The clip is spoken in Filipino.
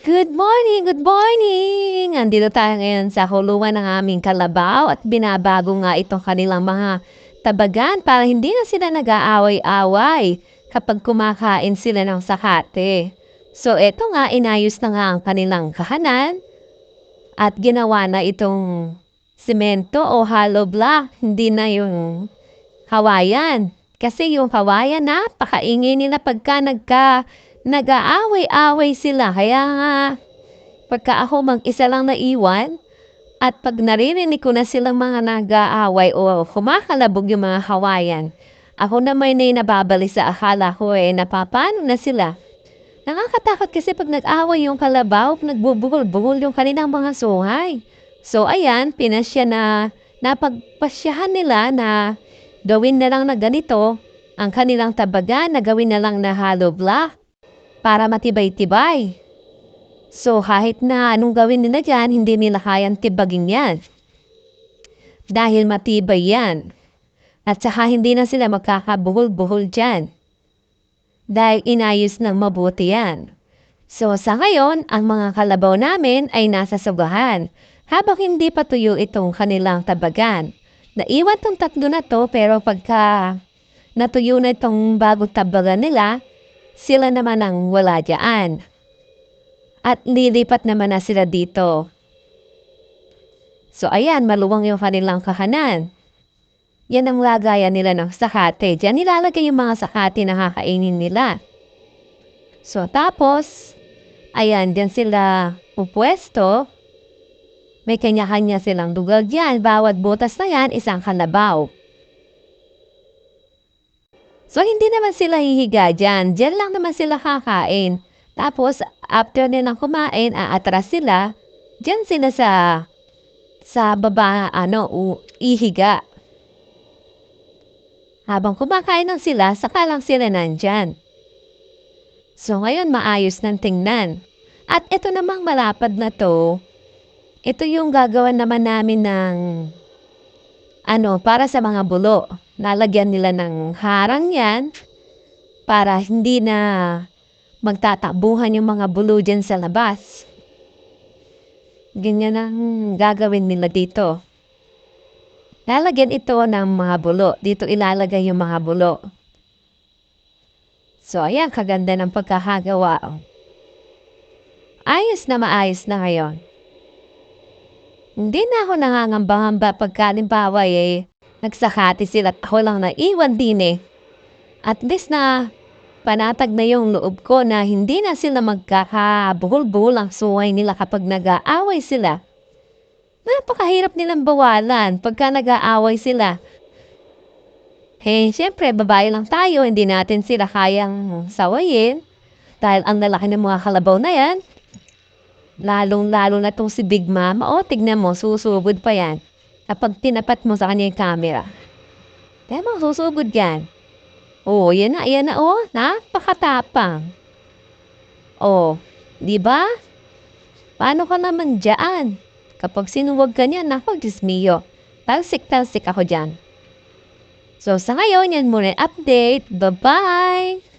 Good morning, good morning! Andito tayo ngayon sa huluan ng aming kalabaw at binabago nga itong kanilang mga tabagan para hindi na sila nag-aaway-away kapag kumakain sila ng sakate. So eto nga, inayos na nga ang kanilang kahanan at ginawa na itong semento o hollow block, hindi na yung kawayan. Kasi yung kawayan, napakaingay nila pagka nagka nag-aaway-away sila. Kaya nga, pagka ako mag-isa lang naiwan, at pag naririnig ko na silang mga nag-aaway o kumakalabog yung mga kawayan, ako naman ay nababali sa akala ko eh, napapano na sila. Nakakatakot kasi pag nag-away yung kalabaw, nagbubugol-bugol yung kanilang mga suhay. So ayan, pinasya na, napagpasyahan nila na gawin na lang na ganito, ang kanilang tabagan na gawin na lang na hollow block para matibay-tibay. So kahit na anong gawin nila dyan, hindi nila kayang tibagin yan. Dahil matibay yan. At saka hindi na sila magkakabuhol-buhol dyan. Dahil inayos ng mabuti yan. So sa ngayon, ang mga kalabaw namin ay nasa sugahan. Habang hindi pa tuyo itong kanilang tabagan. Naiwan tong tatlo na to pero pagka natuyo na itong bagong tabagan nila, sila naman ang wala dyan. At lilipat naman na sila dito. So ayan, maluwang yung kanilang kahanan. Yan ang lagayan nila ng sakate. Diyan nilalagay yung mga sakate na kakainin nila. So tapos, ayan, diyan sila pupwesto. May kanya-kanya silang lugar dyan. Bawat butas na yan, isang kalabaw. So, hindi naman sila hihiga dyan. Dyan lang naman sila kakain. Tapos, after nilang kumain, aatras sila. Dyan sila sa sa baba, ano, u, ihiga. Habang kumakain lang sila, saka lang sila nandyan. So, ngayon maayos ng tingnan. At ito namang malapad na to, ito yung gagawan naman namin ng ano, para sa mga bulo. Lalagyan nila ng harang yan para hindi na magtatakbuhan yung mga bulo dyan sa labas. Ganyan ang gagawin nila dito. Lalagyan ito ng mga bulo. Dito ilalagay yung mga bulo. So, ayan, kaganda ng pagkakagawa. Ayos na maayos na ngayon. Hindi na ako nangangamba-ngamba pagkalimbawa eh, nagsakati sila at ako lang naiwan din eh. At least na panatag na yung loob ko na hindi na sila magkakabuhol-buhol ang suway nila kapag nag-aaway sila. Napakahirap nilang bawalan pagka nag-aaway sila. Eh, syempre, babae lang tayo, hindi natin sila kayang sawayin. Dahil ang lalaki ng mga kalabaw na yan, Lalong-lalo na tong si Big Mama. O, tignan mo, susugod pa yan. Kapag tinapat mo sa kanya yung camera. Mo, susugod yan. O, yan na, yan na, o. Napakatapang. O, di ba? Paano ka naman dyan? Kapag sinuwag ka Diyos mio. Talsik-talsik ako dyan. So, sa ngayon, yan muna yung update. Bye-bye!